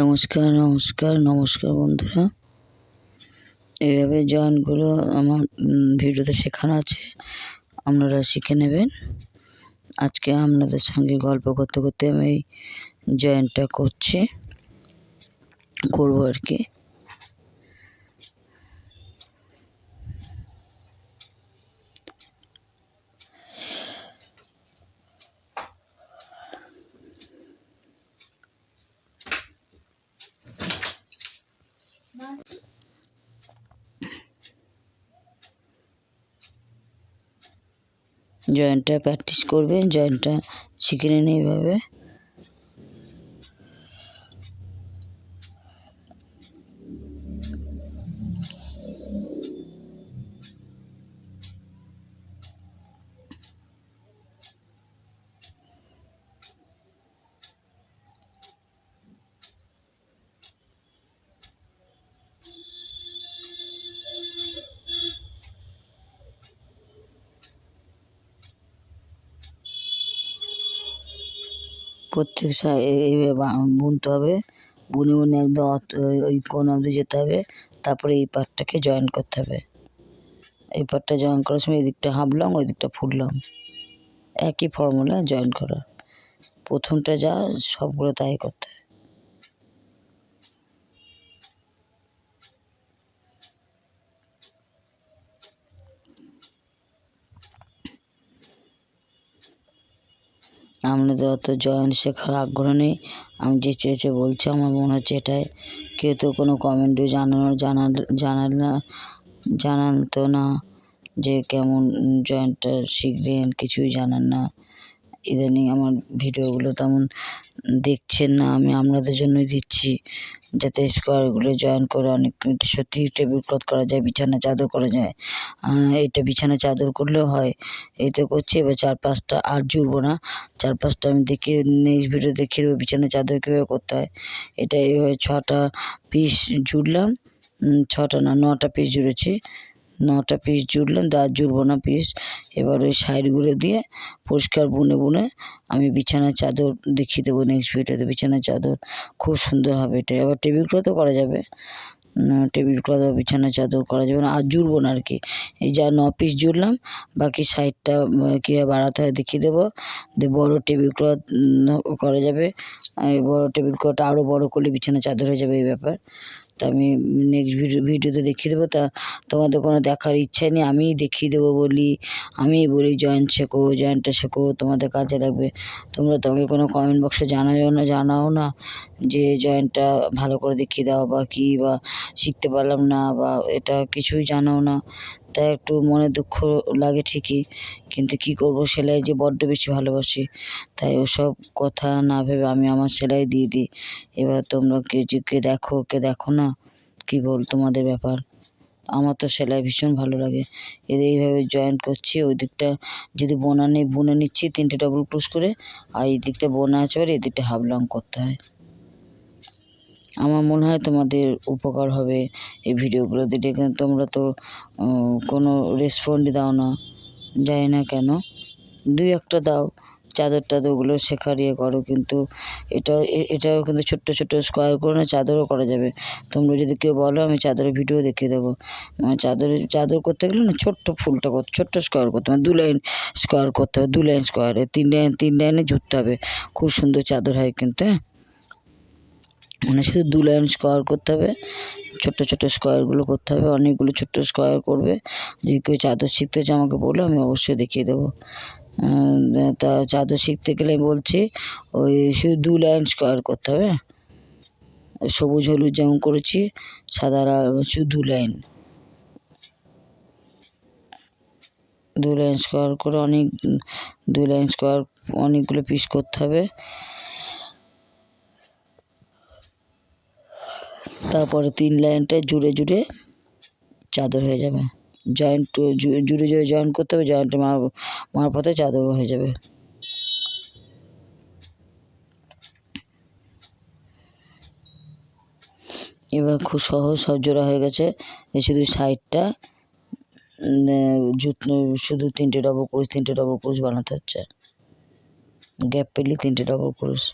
নমস্কার নমস্কার নমস্কার বন্ধুরা। এইভাবে জয়েন্টগুলো আমার ভিডিওতে শেখানো আছে, আপনারা শিখে নেবেন। আজকে আপনাদের সঙ্গে গল্প করতে করতে আমি এই জয়েন্টটা করছি, করব আর কি। জয়েন্টটা প্র্যাকটিস করবে জয়েন্টটা শিখে নিন এইভাবে। প্রত্যেক বুনতে হবে। বুনে বুনে একদম ওই- কোন অবধি যেতে হবে। তারপরে এই পাটটাকে জয়েন করতে হবে। এই পাটটা জয়েন করার সময় এই দিকটা হাফ লং ওই দিকটা ফুল লং একই ফর্মুলা জয়েন করা। প্রথমটা যা, সবগুলো তাই করতে হবে। আপনাদের অত জয়েন্ট শেখার আগ্রহ নেই। আমি যে চেয়েছে বলছি, আমার মনে হচ্ছে এটাই। কেউ তো কোনো কমেন্টও জানানো, জানা, জানাল না জানান তো না যে কেমন জয়েন্টটা শিখলেন কিছুই জানান না। ইদানিং আমার ভিডিওগুলো তেমন দেখছেন না, আমি আপনাদের জন্যই দিচ্ছি। যাতে স্কোয়ারগুলো জয়েন করে অনেক সত্যি টেবিল ক্লথ করা যায় বিছানা চাদর করা যায়। এটা বিছানা চাদর করলেও হয়। এই তো করছি, এবার চার পাঁচটা আর জুড়বো না। চার পাঁচটা আমি দেখিয়ে নেক্সট ভিডিও দেখিয়ে দেবো বিছানা চাদর কীভাবে করতে হয়। এটা এইভাবে ছটা পিস জুড়লাম। ছটা না, নটা পিস জুড়েছি। নটা পিস জুড়লাম দা জুড়বো না পিস এবার ওই সাইডগুলো দিয়ে পরিষ্কার বুনে বুনে আমি বিছানার চাদর দেখিয়ে দেবো নেক্সট ভিডিওতে বিছানার চাদর। খুব সুন্দর হবে এটা। এবার টেবিল ক্লথও করা যাবে। টেবিল ক্লথ বা বিছানার চাদর করা যাবে না, আর জুড়বো না আর কি এই যা ন পিস জুড়লাম, বাকি সাইডটা কীভাবে বাড়াতে হয় দেখিয়ে দেবো। দিয়ে বড়ো টেবিল ক্লথ করা যাবে। বড়ো টেবিল ক্লথ আরও বড়ো করলে বিছানা চাদর হয়ে যাবে এই ব্যাপার। তা আমি নেক্সট ভিডিও ভিডিওতে দেখিয়ে দেবো। তা তোমাদের কোনো দেখার ইচ্ছা নেই, আমিই দেখিয়ে দেবো বলি। আমি বলি, জয়েন্ট শেখো, জয়েন্টটা শেখো, তোমাদের কাজে লাগবে। তোমরা তোমাকে কোনো কমেন্ট বক্সে জানাও না জানাও না যে জয়েন্টটা ভালো করে দেখিয়ে দাও বা কী বা শিখতে পারলাম না বা এটা কিছুই জানাও না। তাই একটু মনে দুঃখ লাগে ঠিকই, কিন্তু কি করব সেলাই যে বড্ড বেশি ভালোবাসি, তাই ওসব কথা না ভেবে আমি আমার সেলাই দিয়ে দিই। এবার তোমরা কে যে কে দেখো কে দেখো না, কী বল তোমাদের ব্যাপার? আমার তো সেলাই ভীষণ ভালো লাগে। এদের এইভাবে জয়েন্ট করছি, ওই দিকটা যদি বোনা নেই, বুনে নিচ্ছি, তিনটে ডবল ক্রোশ করে, আর এই দিকটা বোনা আছে বলে এদিকটা হাফ লং করতে হয়। আমার মনে হয় তোমাদের উপকার হবে এই ভিডিওগুলো কিন্তু তোমরা তো কোনো রেসপন্ডই দাও না, জানি না কেন। দুই একটা দাও, চাদর টাদরগুলো শেখার ইয়ে করো, কিন্তু এটা, এটাও কিন্তু ছোট্ট ছোট্ট স্কোয়ার করে না, চাদরও করা যাবে। তোমরা যদি কেউ বলো, আমি চাদরের ভিডিও দেখিয়ে দেবো। মানে চাদরের চাদর করতে গেলে না ছোট্ট ফুলটা করতে ছোট্ট স্কোয়ার করতে হবে। দু লাইন স্কোয়ার করতে হবে, দু লাইন স্কোয়ারে তিন লাইন তিন লাইনে জুড়তে হবে। খুব সুন্দর চাদর হয় কিন্তু হ্যাঁ? মানে শুধু দু লাইন স্কোয়ার করতে হবে, ছোট্ট ছোট্ট স্কোয়ারগুলো করতে হবে, অনেকগুলো ছোট্ট স্কোয়ার করবে। যদি কেউ চাদর শিখতে চায় আমাকে বলো, আমি অবশ্যই দেখিয়ে দেবো। তা চাদর শিখতে গেলে বলছি, ওই শুধু দু লাইন স্কোয়ার করতে হবে? সবুজ, হলুদ যেমন করেছি, সাদা শুধু দু লাইন দু লাইন স্কোয়ার করে অনেক দু লাইন স্কোয়ার অনেকগুলো পিস করতে হবে। তারপরে তিন লাইনটা জুড়ে জুড়ে চাদর হয়ে যাবে। জয়েন্ট জুড়ে জুড়ে জয়েন করতে হবে জয়েন্টে মার, মারফতে চাদর হয়ে যাবে। এবার খুব সহজ, সব জোড়া হয়ে গেছে। শুধু সাইডটা শুধু তিনটে ডবল ক্রুশ তিনটে ডবল ক্রুশ বানাতে হচ্ছে। গ্যাপ পেলে তিনটে ডবল ক্রুশ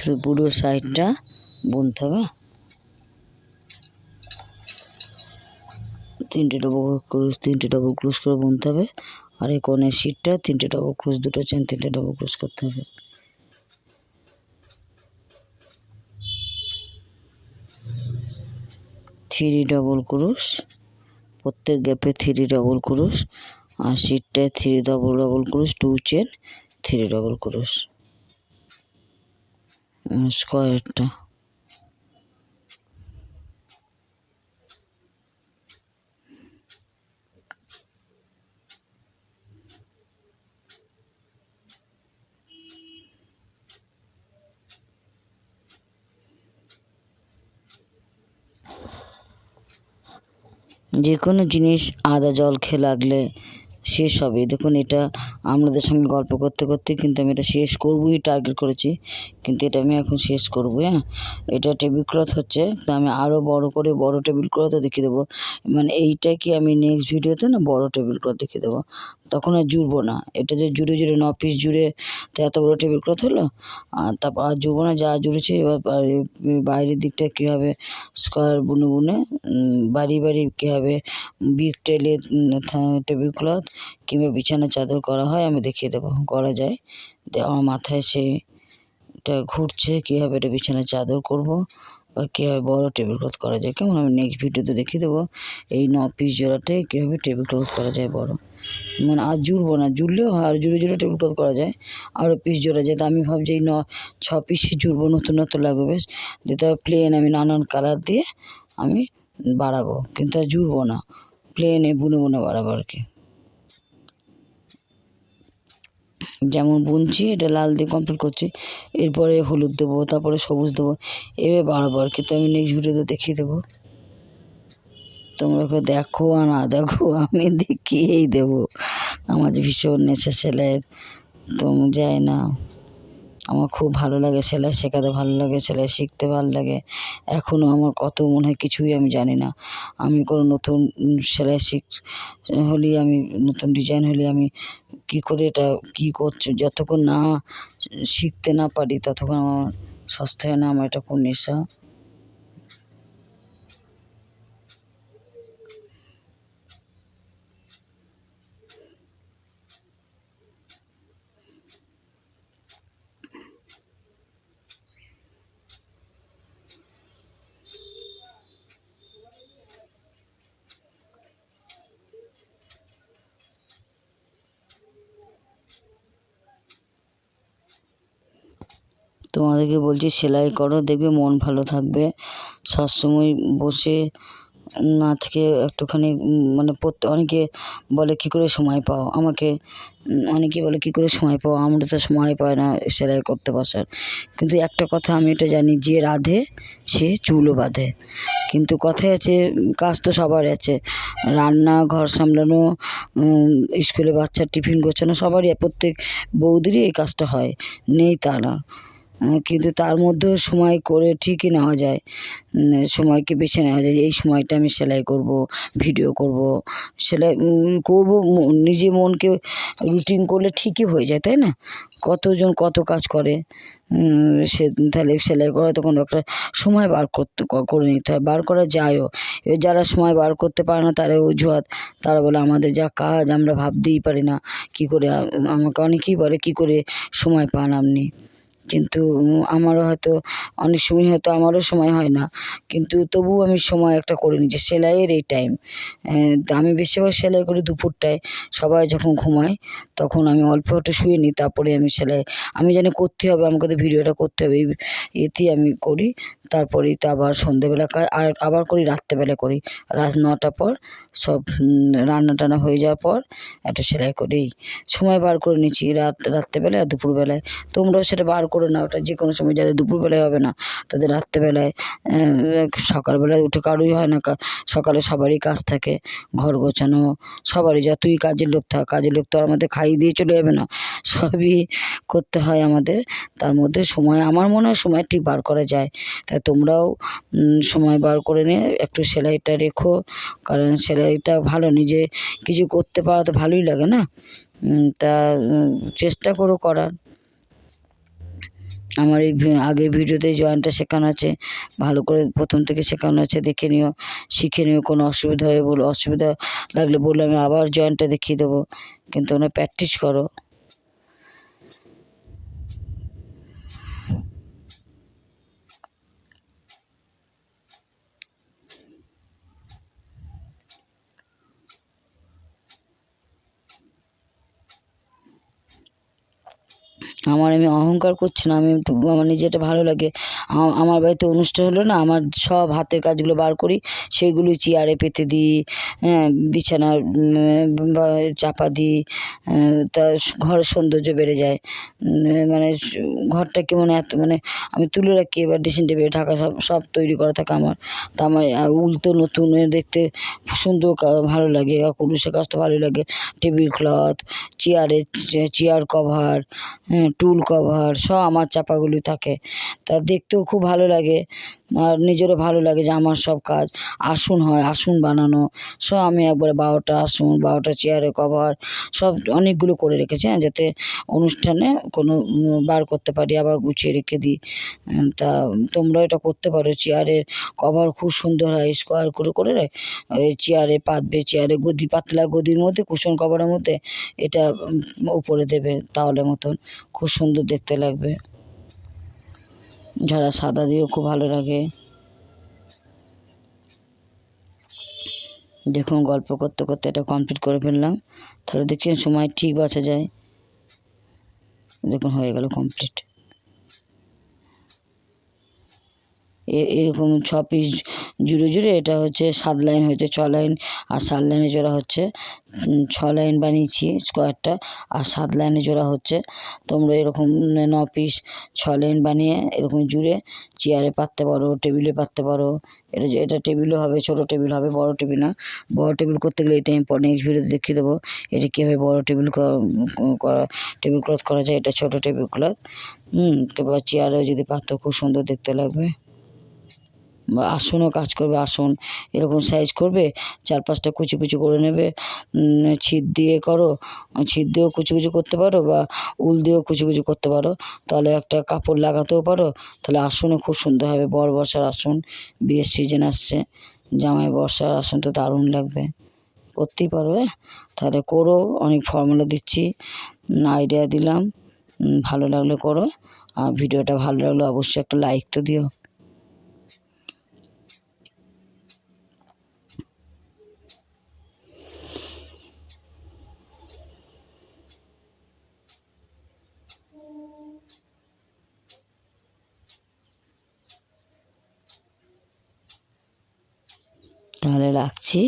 শুধু পুরো সাইডটা বুনতে হবে। তিনটে ডবল ক্রুশ তিনটে ডবল ক্রুশ করে বুনতে হবে। আর এই কোণের শিটটা তিনটে ডবল ক্রুশ দুটো চেন তিনটে ডবল ক্রুশ করতে হবে। থ্রি ডবল ক্রুশ প্রত্যেক গ্যাপে থ্রি ডবল ক্রুশ আর শিটটায় থ্রি ডবল ডবল ক্রুশ টু চেন থ্রি ডবল ক্রুশ স্কোয়ারটা যে কোনো জিনিস আদা জল খেয়ে লাগলে শেষ হবে। দেখুন এটা আপনাদের সঙ্গে গল্প করতে করতে কিন্তু আমি এটা শেষ করবই টার্গেট করেছি। কিন্তু এটা আমি এখন শেষ করব হ্যাঁ? এটা টেবিল ক্লথ হচ্ছে, তা আমি আরও বড় করে বড় টেবিল ক্লথও দেখিয়ে দেবো। মানে এইটা কি আমি নেক্সট ভিডিওতে না বড় টেবিল ক্লথ দেখিয়ে দেবো? তখন আর জুড়বো না। এটা যে জুড়ে জুড়ে ন পিস জুড়ে তো এত বড় টেবিল ক্লথ হলো? আর তারপর আর জুড়বো না, যা জুড়েছে, এবার বাইরের দিকটা কীভাবে স্কোয়ার বুনে বুনে বাড়ি বাড়ি কীভাবে বিগ টেলে টেবিল ক্লথ কিংবা বিছানা চাদর করা হয়, আমি দেখিয়ে দেবো। করা যায়। আমার মাথায় সে এটা ঘুরছে, কীভাবে এটা বিছানার চাদর করব বা কীভাবে বড় টেবিল ক্লথ করা যায়। কেমন, আমি নেক্সট ভিডিওতে দেখিয়ে দেবো এই ন পিস জোড়াতে কীভাবে টেবিল ক্লথ করা যায় বড়। মানে আর জুড়বো না, জুড়লেও হয়, আর জুড়ে জুড়ে টেবিল ক্লথ করা যায়। আরও পিস জোড়া যায় তো আমি ভাবছি এই ন, ছ পিসই জুড়বো, নতুন নতুন লাগবে বেশ। যেটা প্লেন আমি নানান কালার দিয়ে আমি বাড়াবো, কিন্তু আর জুড়বো না। প্লেনে বুনে বুনে বাড়াবো আর কি। যেমন বুনছি, এটা লাল দিয়ে কমপ্লিট করছি। এরপরে হলুদ দেবো, তারপরে সবুজ দেবো। এভাবে বাড়াবো আর কি তো আমি নেক্সট ভিডিওতে দেখিয়ে দেবো। তোমরা দেখো আর না দেখো, আমি দেখিয়েই দেবো। আমার ভীষণ নেশা ছেলের, তো যাই না। আমার খুব ভালো লাগে সেলাই, শেখাতে ভালো লাগে, সেলাই শিখতে ভালো লাগে। এখনও আমার কত মনে হয় কিছুই আমি জানি না। আমি কোনো নতুন সেলাই শিখ হলেই আমি, নতুন ডিজাইন হলে আমি কী করে এটা, কী করছে, যতক্ষণ না শিখতে না পারি, ততক্ষণ আমার সস্তা হয় না, আমার এটা কোন নেশা। তোমাদেরকে বলছি সেলাই করো দেখবে মন ভালো থাকবে। সবসময় বসে না থেকে একটুখানি মানে প্রত্যেক অনেকে বলে কী করে সময় পাও? আমাকে অনেকে বলে কী করে সময় পাও? আমরা তো সময় পাই না সেলাই করতে বসার। কিন্তু একটা কথা আমি এটা জানি যে রাধে সে চুলও বাঁধে। কিন্তু কথায় আছে কাজ তো সবার আছে। রান্না ঘর সামলানো স্কুলে বাচ্চার টিফিন গোছানো সবারই প্রত্যেক বৌদিরই এই কাজটা হয়। নেই তা না। কিন্তু তার মধ্যেও সময় করে ঠিকই নেওয়া যায়। সময়কে বেছে নেওয়া যায় এই সময়টা আমি সেলাই করব, ভিডিও করব। সেলাই করব নিজে মনকে রুটিন করলে ঠিকই হয়ে যায়, তাই না? কতজন কত কাজ করে সে তাহলে সেলাই করা তখন একটা সময় বার করতে করে নিতে হয়, বার করা যায়ও। এবার যারা সময় বার করতে পারে না তারা অজুহাত। তারা বলে, আমাদের যা কাজ, আমরা ভাবতেই পারি না। কী করে আমাকে অনেকেই বলে, কী করে সময় পান আপনি? কিন্তু আমারও হয়তো অনেক সময় হয়তো আমারও সময় হয় না। কিন্তু তবুও আমি সময় একটা করে নিই যে সেলাইয়ের এই টাইম আমি বেশিরভাগ সেলাই করি দুপুরটায়। সবাই যখন ঘুমায়, তখন আমি অল্প একটু শুয়ে নিই, তারপরে আমি সেলাই, আমি জানি করতে হবে, আমাকে তো ভিডিওটা করতে হবে এতেই আমি করি। তারপরেই তো আবার সন্ধেবেলা আর আবার করি, রাত্রেবেলা করি। রাত নটার পর সব রান্না টান্না হয়ে যাওয়ার পর একটু সেলাই করি। সময় বার করে নিচ্ছি রাত, রাত্রেবেলায় আর দুপুরবেলায়। তোমরাও সেটা বার করে নাও ওটা। যে কোনো সময় যাদের দুপুরবেলায় হবে না, তাদের রাত্রেবেলায় সকালবেলায় উঠে কারোই হয় না। সকালে সবারই কাজ থাকে, ঘর গোছানো, সবারই যতই কাজের লোক থাক, কাজের লোক তো আর আমাদের খাইয়ে দিয়ে চলে যাবে না। সবই করতে হয় আমাদের। তার মধ্যে সময়, আমার মনে হয় সময় ঠিক বার করা যায়। তাই তোমরাও সময় বার করে নিয়ে একটু সেলাইটা রেখো। কারণ সেলাইটা ভালো, নিজে কিছু করতে পারা তো ভালোই লাগে না। তা চেষ্টা করো করার। আমার এই আগের ভিডিওতে জয়েন্টটা শেখানো আছে। ভালো করে প্রথম থেকে শেখানো আছে, দেখে নিও, শিখে নিও, কোনো অসুবিধা হয়ে বলো অসুবিধা লাগলে বললে আমি আবার জয়েন্টটা দেখিয়ে দেবো। কিন্তু ওনার প্র্যাকটিস করো। আমার আমি অহংকার করছি না, আমি আমার নিজেরটা ভালো লাগে। আমার বাড়িতে অনুষ্ঠান হলো না, আমার সব হাতের কাজগুলো বার করি, সেগুলো চেয়ারে পেতে দিই হ্যাঁ বিছানার চাপা দিই তা ঘরের সৌন্দর্য বেড়ে যায়। মানে ঘরটা কেমন এত মানে আমি তুলে রাখি, এবার ড্রেসিং টেবিল, ঢাকা সব সব তৈরি করা থাকে আমার। তা আমার উল্টো নতুন দেখতে সুন্দর কা- ভালো লাগে, আর কুরুশের কাজটা ভালো লাগে, টেবিল ক্লথ চেয়ারের চেয়ার কভার হ্যাঁ টুল কভার সব আমার চাপাগুলি থাকে। তা দেখতেও খুব ভালো লাগে। আর নিজেরও ভালো লাগে যে আমার সব কাজ আসন হয়, আসন বানানো। সব আমি একবারে বারোটা আসন, বারোটা চেয়ারের কভার সব অনেকগুলো করে রেখেছি হ্যাঁ যাতে অনুষ্ঠানে কোনো বার করতে পারি, আবার গুছিয়ে রেখে দিই। তা তোমরা এটা করতে পারো চেয়ারের কভার খুব সুন্দর হয় স্কোয়ার করে করে ওই চেয়ারে পাতবে চেয়ারে গদি, পাতলা গদির মধ্যে কুশন কভারের মধ্যে এটা উপরে দেবে তাহলে মতন, খুব সুন্দর দেখতে লাগবে। যারা সাদা দিয়েও খুব ভালো লাগে। দেখুন, গল্প করতে করতে এটা কমপ্লিট করে ফেললাম। তাহলে দেখছেন, সময় ঠিক বাঁচা যায়। দেখুন, হয়ে গেল কমপ্লিট এরকম ছ পিস জুড়ে জুড়ে এটা হচ্ছে সাত লাইন হয়েছে, ছ লাইন আর সাত লাইনে জোড়া হচ্ছে ছ লাইন বানিয়েছি স্কোয়ারটা আর সাত লাইনে জোড়া হচ্ছে। তোমরা এরকম ন পিস ছ লাইন বানিয়ে এরকম জুড়ে চেয়ারে পাততে পারো, টেবিলে পাততে পারো। এটা এটা টেবিলও হবে, ছোটো টেবিল হবে, বড় টেবিল না। বড় টেবিল করতে গেলে এটা আমি নেক্সট ভিডিওতে দেখিয়ে দেবো এটা কীভাবে বড় টেবিল করা টেবিল ক্লথ করা যায়, এটা ছোটো টেবিল ক্লথ। হুম, কিংবা চেয়ারেও যদি পাতো খুব সুন্দর দেখতে লাগবে। আসনও কাজ করবে, আসন এরকম সাইজ করবে, চার পাঁচটা কুচি কুচি করে নেবে ছিট দিয়ে করো ছিট দিয়েও কুচি কুচি করতে পারো বা উল দিয়েও কুচি কুচি করতে পারো, তাহলে একটা কাপড় লাগাতেও পারো, তাহলে আসনও খুব সুন্দর হবে, বর বসার আসন, বিয়ের সিজন আসছে, জামাই বসার আসন তো দারুণ লাগবে, করতেই পারো হ্যাঁ? তাহলে করো, অনেক ফর্মুলা দিচ্ছি আইডিয়া দিলাম ভালো লাগলে করো, আর ভিডিওটা ভালো লাগলে অবশ্যই একটা লাইক তো দিও। তাহলে রাখছি